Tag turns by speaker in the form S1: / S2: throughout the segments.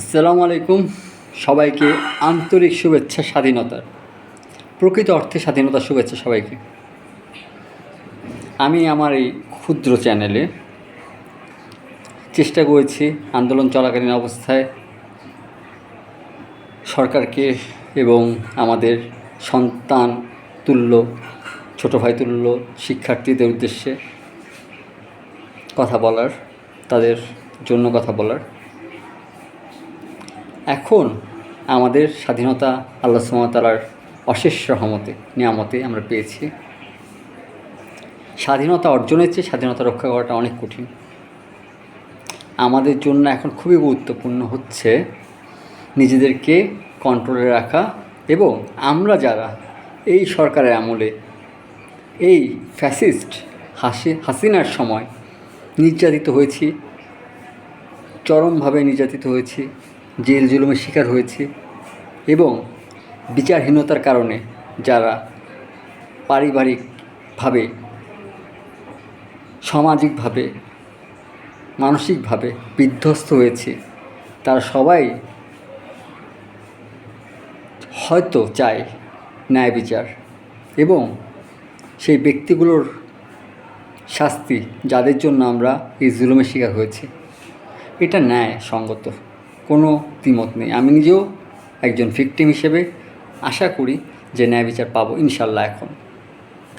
S1: আসসালামু আলাইকুম। সবাইকে আন্তরিক শুভেচ্ছা, স্বাধীনতার, প্রকৃত অর্থে স্বাধীনতার শুভেচ্ছা সবাইকে। আমি আমার এই ক্ষুদ্র চ্যানেলে চেষ্টা করেছি আন্দোলন চলাকালীন অবস্থায় সরকারকে এবং আমাদের সন্তান তুল্য, ছোটো ভাই তুল্য শিক্ষার্থীদের উদ্দেশ্যে কথা বলার, তাদের জন্য কথা বলার এখন আমাদের স্বাধীনতা আল্লাহ সুমতালার অশেষ রহমতে, নিয়ামতে আমরা পেয়েছি। স্বাধীনতা অর্জনের চেয়ে স্বাধীনতা রক্ষা করাটা অনেক কঠিন। আমাদের জন্য এখন খুবই গুরুত্বপূর্ণ হচ্ছে নিজেদেরকে কন্ট্রোলে রাখা এবং আমরা যারা এই সরকারের আমলে এই ফ্যাসিস্ট হাসি, হাসিনার সময় নির্যাতিত হয়েছি, চরমভাবে নির্যাতিত হয়েছি জেল জুলুমের শিকার হয়েছি এবং বিচারহীনতার কারণে যারা পারিবারিকভাবে, সামাজিকভাবে, মানসিকভাবে বিধ্বস্ত হয়েছে, তারা সবাই হয়তো চায় ন্যায় বিচার এবং সেই ব্যক্তিগুলোর শাস্তি যাদের জন্য আমরা এই জুলুমের শিকার হয়েছি। এটা ন্যায় সঙ্গত কোনো দ্বিমত নেই। আমি নিজেও একজন ভিকটিম হিসেবে আশা করি যে ন্যায় বিচার পাবো ইনশাল্লাহ এখন।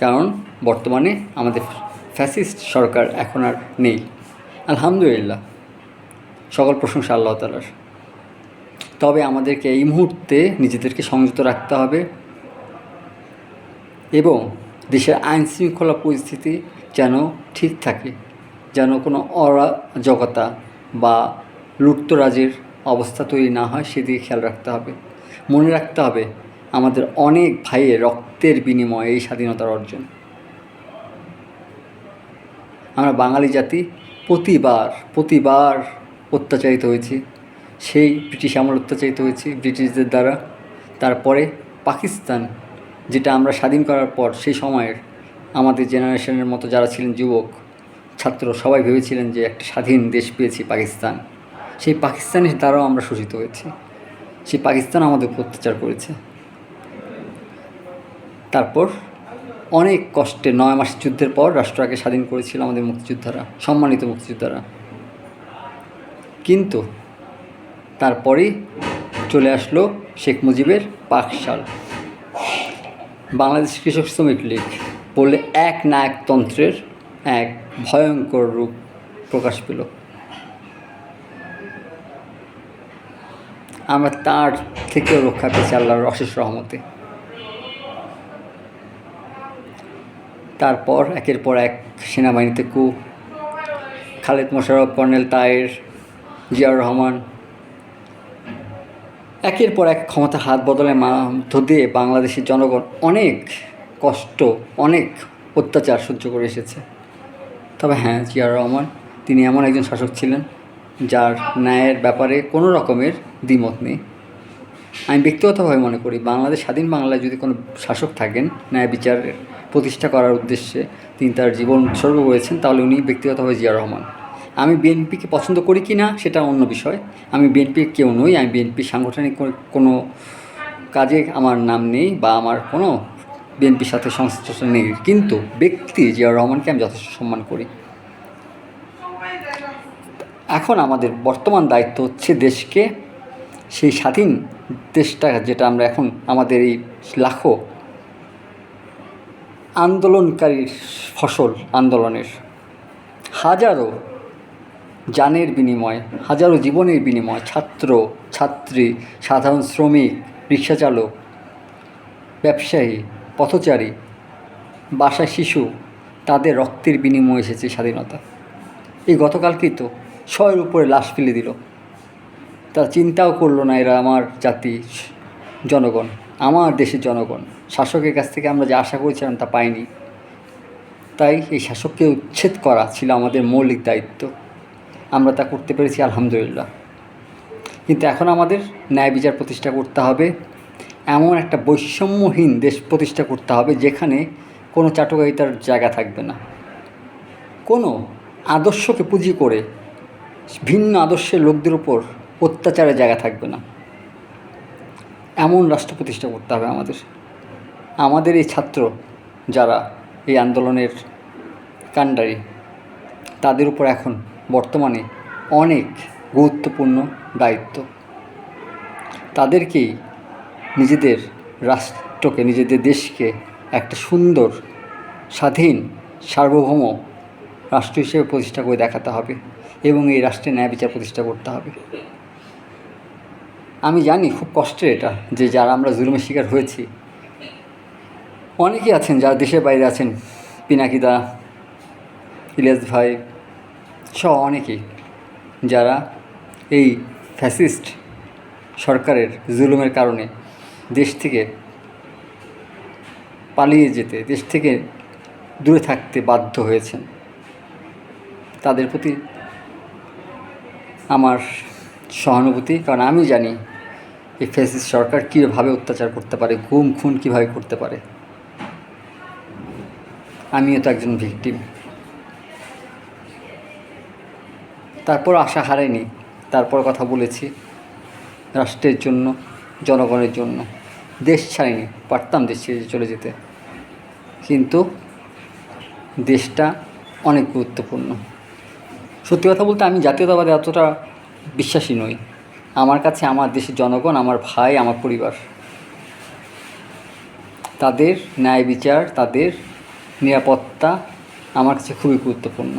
S1: কারণ বর্তমানে আমাদের ফ্যাসিস্ট সরকার এখন আর নেই। আলহামদুলিল্লাহ। সকল প্রশংসা আল্লাহ তালার তবে আমাদেরকে এই মুহূর্তে নিজেদেরকে সংযত রাখতে হবে এবং দেশের আইন শৃঙ্খলা পরিস্থিতি যেন ঠিক থাকে, যেন কোনো অরাজকতা বা লুটতরাজের অবস্থা তৈরি না হয় সেদিকে খেয়াল রাখতে হবে। মনে রাখতে হবে, আমাদের অনেক ভাইয়ের রক্তের বিনিময়ে এই স্বাধীনতার অর্জন। আমরা বাঙালি জাতি, প্রতিবার প্রতিবার অত্যাচারিত হয়েছি। সেই ব্রিটিশ আমল অত্যাচারিত হয়েছি ব্রিটিশদের দ্বারা। তারপরে পাকিস্তান, যেটা আমরা স্বাধীন করার পর, সেই সময়ের আমাদের জেনারেশনের মতো যারা ছিলেন যুবক, ছাত্র, সবাই ভেবেছিলেন যে একটা স্বাধীন দেশ পেয়েছি পাকিস্তান। সেই পাকিস্তানের দ্বারাও আমরা শোষিত হয়েছি। সেই পাকিস্তান আমাদের অত্যাচার করেছে। তারপর অনেক কষ্টে নয় মাস যুদ্ধের পর রাষ্ট্রকে স্বাধীন করেছিল আমাদের মুক্তিযোদ্ধারা, সম্মানিত মুক্তিযোদ্ধারা। কিন্তু তারপরেই চলে আসলো শেখ মুজিবের পাকশাল। বাংলাদেশ কৃষক শ্রমিক লীগ বললে এক না এক তন্ত্রের এক ভয়ঙ্কর রূপ প্রকাশ পেল। আমরা তার থেকেও রক্ষা পেয়েছি আল্লাহর অশেষ রহমতে। তারপর একের পর এক সেনাবাহিনীতে কু, খালেদ মোশারফ কর্নেল তায়ের, জিয়াউর রহমান। একের পর এক ক্ষমতা হাত বদলের মধ্য দিয়ে বাংলাদেশের জনগণ অনেক কষ্ট, অনেক অত্যাচার সহ্য করে এসেছে। তবে হ্যাঁ জিয়াউর রহমান, তিনি এমন একজন শাসক ছিলেন যার ন্যায়ের ব্যাপারে কোনো রকমের দ্বিমত নেই। আমি ব্যক্তিগতভাবে মনে করি, বাংলাদেশ, স্বাধীন বাংলায় যদি কোনো শাসক থাকেন, ন্যায় বিচারের প্রতিষ্ঠা করার উদ্দেশ্যে তিনি তার জীবন উৎসর্গ করেছেন, তাহলে উনি ব্যক্তিগতভাবে জিয়া রহমান। আমি বিএনপিকে পছন্দ করি কি না, সেটা অন্য বিষয়। আমি বিএনপির কেউ নই, আমি বিএনপির সাংগঠনিক কোনো কাজে আমার নাম নেই বা আমার কোনো বিএনপির সাথে সংশ্লিষ্ট নেই। কিন্তু ব্যক্তি জিয়া রহমানকে আমি যথেষ্ট সম্মান করি। এখন আমাদের বর্তমান দায়িত্ব হচ্ছে দেশকে, সেই স্বাধীন দেশটা যেটা আমরা এখন আমাদের এই লাখো আন্দোলনকারীর ফসল আন্দোলনের। হাজারো জানের বিনিময়, হাজারো জীবনের বিনিময়, ছাত্র, ছাত্রী, সাধারণ শ্রমিক রিক্সা চালক ব্যবসায়ী, পথচারী, বাসায় শিশু, তাদের রক্তের বিনিময়ে এসেছে স্বাধীনতা। এই গতকালকেই তো শয়ের উপরে লাশ ফেলে দিল। তারা চিন্তাও করল না এরা আমার জাতি, জনগণ, আমার দেশের জনগণ। শাসকের কাছ থেকে আমরা যা আশা করেছিলাম তা পাইনি। তাই এই শাসককে উচ্ছেদ করা ছিল আমাদের মৌলিক দায়িত্ব। আমরা তা করতে পেরেছি, আলহামদুলিল্লাহ। কিন্তু এখন আমাদের ন্যায় বিচার প্রতিষ্ঠা করতে হবে। এমন একটা বৈষম্যহীন দেশ প্রতিষ্ঠা করতে হবে যেখানে কোনো চাটুকারিতার জায়গা থাকবে না। কোনো আদর্শকে পুঁজি করে ভিন্ন আদর্শের লোকদের উপর অত্যাচারের জায়গা থাকবে না। এমন রাষ্ট্র প্রতিষ্ঠা করতে হবে আমাদের। আমাদের এই ছাত্র যারা এই আন্দোলনের কাণ্ডারি, তাদের উপর এখন বর্তমানে অনেক গুরুত্বপূর্ণ দায়িত্ব। তাদেরকেই নিজেদের রাষ্ট্রকে, নিজেদের দেশকে একটা সুন্দর, স্বাধীন, সার্বভৌম রাষ্ট্র হিসেবে প্রতিষ্ঠা করে দেখাতে হবে। এবং এই রাষ্ট্রে ন্যায় বিচার প্রতিষ্ঠা করতে হবে। আমি জানি খুব কষ্টের এটা যে যারা আমরা জুলুমের শিকার হয়েছি, অনেকেই আছেন যারা দেশের বাইরে আছেন, পিনাকিদা, ইলিয়াস ভাই সহ অনেকেই যারা এই ফ্যাসিস্ট সরকারের জুলুমের কারণে দেশ থেকে পালিয়ে যেতে, দেশ থেকে দূরে থাকতে বাধ্য হয়েছেন। তাদের প্রতি আমার সহানুভূতি, কারণ আমি জানি এই ফ্যাসিস্ট সরকার কীভাবে অত্যাচার করতে পারে, গুম, খুন কীভাবে করতে পারে। আমিও তো একজন ভিকটিম। তারপর আশা হারাইনি। তারপর কথা বলেছি রাষ্ট্রের জন্য, জনগণের জন্য। দেশ ছাড়িনি, পারতাম দেশ ছেড়ে চলে যেতে। কিন্তু দেশটা অনেক গুরুত্বপূর্ণ। সত্যি কথা বলতে আমি জাতীয়তাবাদে এতটা বিশ্বাসী নই। আমার কাছে আমার দেশের জনগণ, আমার ভাই, আমার পরিবার। তাদের ন্যায় বিচার, তাদের নিরাপত্তা আমার কাছে খুবই গুরুত্বপূর্ণ।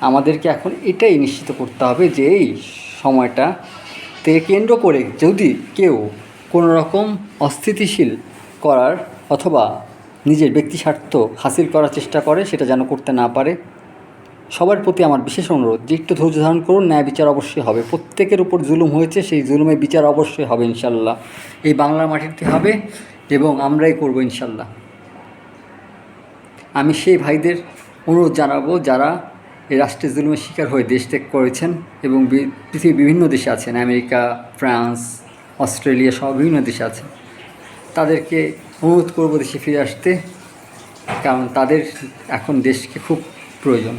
S1: আমাদেরকে এখন এটাই নিশ্চিত করতে হবে যে এই সময়টা থেকে কেন্দ্র করে যদি কেউ কোনো রকম অস্থিতিশীল করার অথবা নিজের ব্যক্তি স্বার্থ হাসিল করার চেষ্টা করে, সেটা যেন করতে না পারে সবার প্রতি আমার বিশেষ অনুরোধ, যে একটু ধৈর্য ধারণ করুন, ন্যায় বিচার অবশ্যই হবে। প্রত্যেকের উপর জুলুম হয়েছে, সেই জুলুমের বিচার অবশ্যই হবে ইনশাল্লাহ এই বাংলার মাটিতে হবে এবং আমরাই করব ইনশাল্লাহ আমি সেই ভাইদের অনুরোধ জানাব, যারা এই রাষ্ট্রের জুলুমের শিকার হয়ে দেশ ত্যাগ করেছেন এবং পৃথিবীর বিভিন্ন দেশে আছেন, আমেরিকা, ফ্রান্স, অস্ট্রেলিয়া সব বিভিন্ন দেশে আছেন। তাদেরকে অনুরোধ করব দেশে ফিরে আসতে, কারণ তাদের এখন দেশকে খুব প্রয়োজন।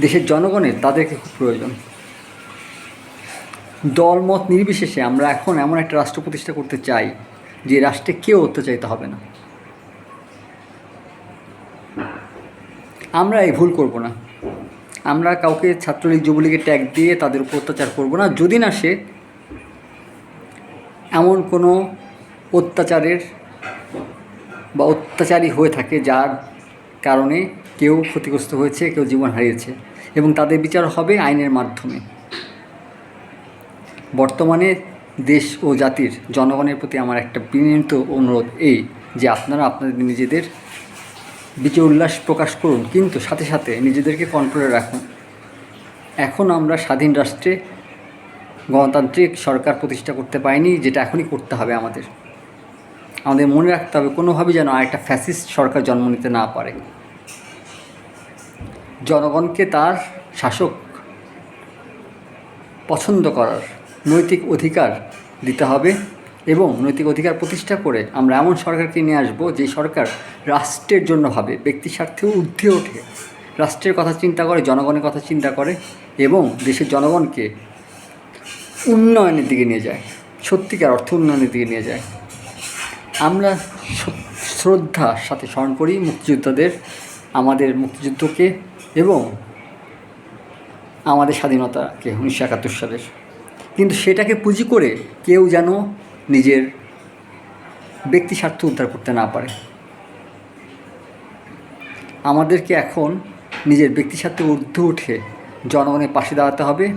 S1: দেশের জনগণের তাদেরকে খুব প্রয়োজন। দলমত নির্বিশেষে আমরা এখন এমন একটা রাষ্ট্র প্রতিষ্ঠা করতে চাই, যে রাষ্ট্রে কেউ অত্যাচারিত হবে না। আমরা এই ভুল করব না। আমরা কাউকে ছাত্রলীগ যুবলীগে ট্যাগ দিয়ে তাদের উপর অত্যাচার করব না। যদি না সে এমন কোনো অত্যাচারের বা অত্যাচারী হয়ে থাকে, যার কারণে কেউ ক্ষতিগ্রস্ত হয়েছে, কেউ জীবন হারিয়েছে এবং তাদের বিচার হবে আইনের মাধ্যমে। বর্তমানে দেশ ও জাতির জনগণের প্রতি আমার একটা বিনীত অনুরোধ এই যে আপনারা আপনাদের নিজেদের বিচার উল্লাস প্রকাশ করুন, কিন্তু সাথে সাথে নিজেদেরকে কন্ট্রোলে রাখুন। এখন আমরা স্বাধীন রাষ্ট্রে গণতান্ত্রিক সরকার প্রতিষ্ঠা করতে পারিনি, যেটা এখনই করতে হবে আমাদের। আমাদের মনে রাখতে হবে, কোনোভাবেই যেন আরেকটা ফ্যাসিস্ট সরকার জন্ম নিতে না পারে। জনগণকে তার শাসক পছন্দ করার নৈতিক অধিকার দিতে হবে এবং নৈতিক অধিকার প্রতিষ্ঠা করে আমরা এমন সরকারকে নিয়ে আসব যে সরকার রাষ্ট্রের জন্য ভাবে, ব্যক্তি স্বার্থে ঊর্ধ্বে ওঠে। রাষ্ট্রের কথা চিন্তা করে, জনগণের কথা চিন্তা করে এবং দেশের জনগণকে উন্নয়নের দিকে নিয়ে যায়, সত্যিকার অর্থ উন্নয়নের দিকে নিয়ে যায়। আমরা শ্রদ্ধার সাথে স্মরণ করি মুক্তিযোদ্ধাদের, আমাদের মুক্তিযুদ্ধকে এবং আমাদের স্বাধীনতাকে উনিশশো একাত্তর সালের। কিন্তু সেটাকে পুঁজি করে কেউ যেন নিজের ব্যক্তি স্বার্থ উদ্ধার করতে না পারে। আমাদেরকে এখন নিজের ব্যক্তি স্বার্থে ঊর্ধ্বে উঠে জনগণের পাশে দাঁড়াতে হবে,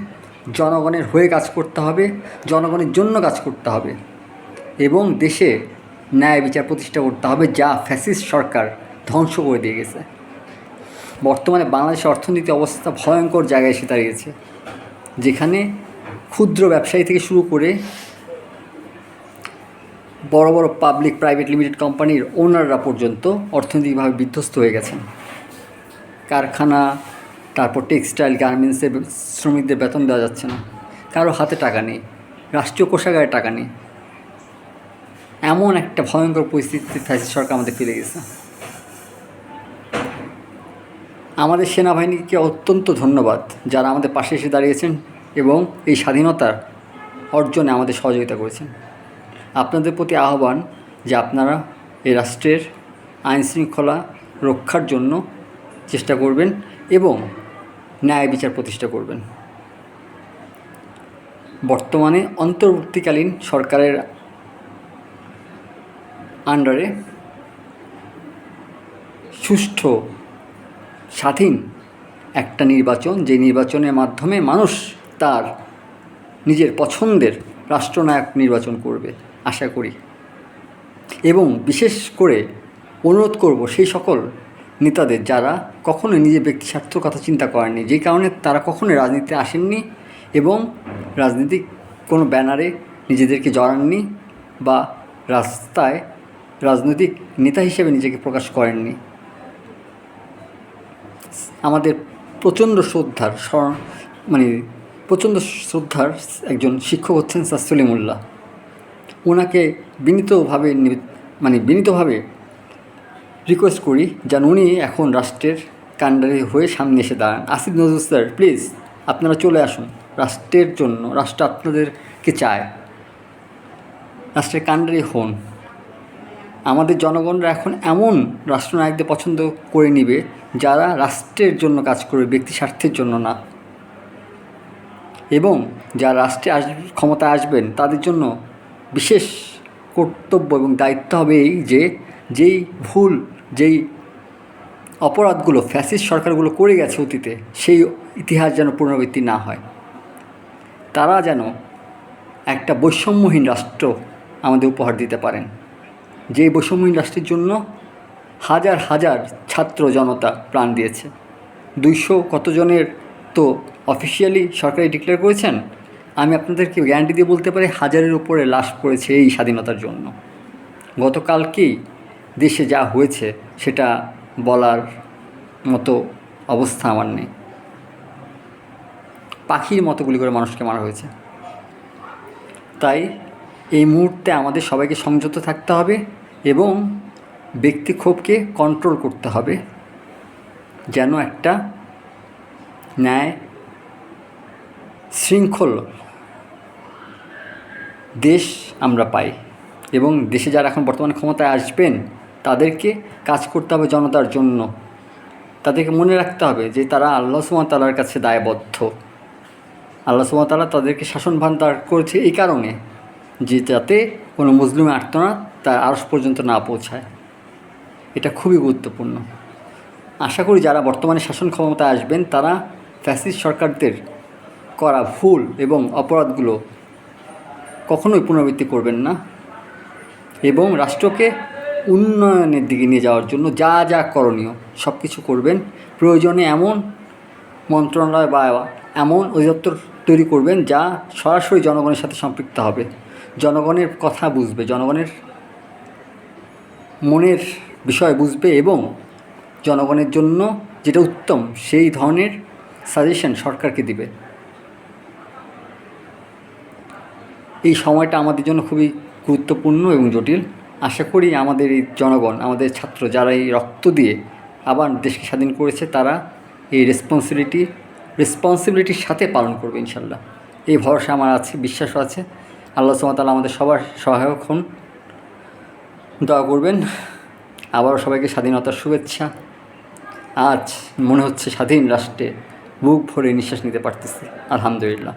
S1: জনগণের হয়ে কাজ করতে হবে, জনগণের জন্য কাজ করতে হবে এবং দেশে ন্যায় বিচার প্রতিষ্ঠা করতে হবে যা ফ্যাসিস্ট সরকার ধ্বংস করে দিয়ে গেছে। বর্তমানে বাংলাদেশের অর্থনীতি অবস্থা ভয়ঙ্কর জায়গায় এসে দাঁড়িয়েছে, যেখানে ক্ষুদ্র ব্যবসায়ী থেকে শুরু করে বড় বড় পাবলিক প্রাইভেট লিমিটেড কোম্পানির ওনাররা পর্যন্ত অর্থনৈতিকভাবে বিধ্বস্ত হয়ে গেছেন। কারখানা, তারপর টেক্সটাইল গার্মেন্টসের শ্রমিকদের বেতন দেওয়া যাচ্ছে না। কারও হাতে টাকা নেই, রাষ্ট্রীয় কোষাগারে টাকা নেই। এমন একটা ভয়ঙ্কর পরিস্থিতিতে ফ্যাসিস্ট সরকার আমাদের ফেলে গেছে। আমাদের সেনাবাহিনীকে অত্যন্ত ধন্যবাদ যারা আমাদের পাশে এসে দাঁড়িয়েছেন এবং এই স্বাধীনতার অর্জনে আমাদের সহযোগিতা করেছেন। আপনাদের প্রতি আহ্বান যে আপনারা এই রাষ্ট্রের আইন শৃঙ্খলা রক্ষার জন্য চেষ্টা করবেন এবং ন্যায় বিচার প্রতিষ্ঠা করবেন। বর্তমানে অন্তর্বর্তীকালীন সরকারের আন্ডারে সুষ্ঠু, স্বাধীন একটা নির্বাচন, যে নির্বাচনের মাধ্যমে মানুষ তার নিজের পছন্দের রাষ্ট্রনায়ক নির্বাচন করবে, আশা করি। এবং বিশেষ করে অনুরোধ করব সেই সকল নেতাদের যারা কখনোই নিজের ব্যক্তি স্বার্থের কথা চিন্তা করেননি, যে কারণে তারা কখনোই রাজনীতিতে আসেননি এবং রাজনীতিক কোনো ব্যানারে নিজেদেরকে জড়াননি বা রাস্তায় রাজনৈতিক নেতা হিসেবে নিজেকে প্রকাশ করেননি। আমাদের প্রচণ্ড শ্রদ্ধার মানে প্রচণ্ড শ্রদ্ধার একজন শিক্ষক হচ্ছেন স্যার সলিমুল্লাহ ওনাকে বিনীতভাবে মানে বিনীতভাবে রিকোয়েস্ট করি যেন উনি এখন রাষ্ট্রের কাণ্ডারি হয়ে সামনে এসে দাঁড়ান। আসিফ নজরুল স্যার প্লিজ আপনারা চলে আসুন। রাষ্ট্রের জন্য, রাষ্ট্র আপনাদেরকে চায়। রাষ্ট্রের কাণ্ডারি হন। আমাদের জনগণরা এখন এমন রাষ্ট্রনায়কদের পছন্দ করে নিবে যারা রাষ্ট্রের জন্য কাজ করবে, ব্যক্তি স্বার্থের জন্য না। এবং যারা রাষ্ট্রে আস, ক্ষমতায় আসবেন, তাদের জন্য বিশেষ কর্তব্য এবং দায়িত্ব হবে এই যে, যেই ভুল, যেই অপরাধগুলো ফ্যাসিস্ট সরকারগুলো করে গেছে অতীতে, সেই ইতিহাস যেন পুনরাবৃত্তি না হয়। তারা যেন একটা বৈষম্যহীন রাষ্ট্র আমাদের উপহার দিতে পারেন। যে বৈষম্যহীন রাষ্ট্রের জন্য হাজার হাজার ছাত্র জনতা প্রাণ দিয়েছে। দুইশো কতজনের তো অফিসিয়ালি সরকারি ডিক্লেয়ার করেছেন। আমি আপনাদেরকে গ্যারান্টি দিয়ে বলতে পারি, হাজারের উপরে লাশ পড়েছে এই স্বাধীনতার জন্য। গতকালকেই দেশে যা হয়েছে সেটা বলার মতো অবস্থা আমার নেই। পাখির মতো গুলি করে মানুষকে মারা হয়েছে। তাই এই মুহূর্তে আমাদের সবাইকে সংযত থাকতে হবে এবং ব্যক্তি ক্ষোভকে কন্ট্রোল করতে হবে যেন একটা ন্যায় শৃঙ্খল দেশ আমরা পাই এবং দেশে যারা এখন বর্তমান ক্ষমতায় আসবেন, তাদেরকে কাজ করতে হবে জনতার জন্য। তাদেরকে মনে রাখতে হবে যে তারা আল্লাহ সুমতালার কাছে দায়বদ্ধ। আল্লাহ সুমতালা তাদেরকে শাসনভান দান করেছে এই কারণে। যে যাতে কোনো মুসলিম আর্তনাদ তার আরস পর্যন্ত না পৌঁছায়। এটা খুবই গুরুত্বপূর্ণ। আশা করি যারা বর্তমানে শাসন ক্ষমতায় আসবেন, তারা ফ্যাসিস্ট সরকারদের করা ভুল এবং অপরাধগুলো কখনোই পুনরাবৃত্তি করবেন না এবং রাষ্ট্রকে উন্নয়নের দিকে নিয়ে যাওয়ার জন্য যা যা করণীয় সব কিছু করবেন। প্রয়োজনে এমন মন্ত্রণালয় বা এমন অধিদপ্তর তৈরি করবেন যা সরাসরি জনগণের সাথে সম্পৃক্ত হবে। জনগণের কথা বুঝবে, জনগণের মনের বিষয় বুঝবে এবং জনগণের জন্য যেটা উত্তম, সেই ধরনের সাজেশন সরকারকে দিবে। এই সময়টা আমাদের জন্য খুবই গুরুত্বপূর্ণ এবং জটিল। আশা করি আমাদের এই জনগণ, আমাদের ছাত্র যারা এই রক্ত দিয়ে আবার দেশকে স্বাধীন করেছে, তারা এই রেসপন্সিবিলিটি রেসপন্সিবিলিটির সাথে পালন করবে ইনশাল্লাহ। এই ভরসা আমার আছে, বিশ্বাসও আছে। আল্লাহ সুমতাল্লাহ আমাদের সবার সহায়ক হন। দয়া করবেন। আবারও সবাইকে স্বাধীনতার শুভেচ্ছা। আজ মনে হচ্ছে স্বাধীন রাষ্ট্রে বুক ভরে নিঃশ্বাস নিতে পারতেছি। আলহামদুলিল্লাহ।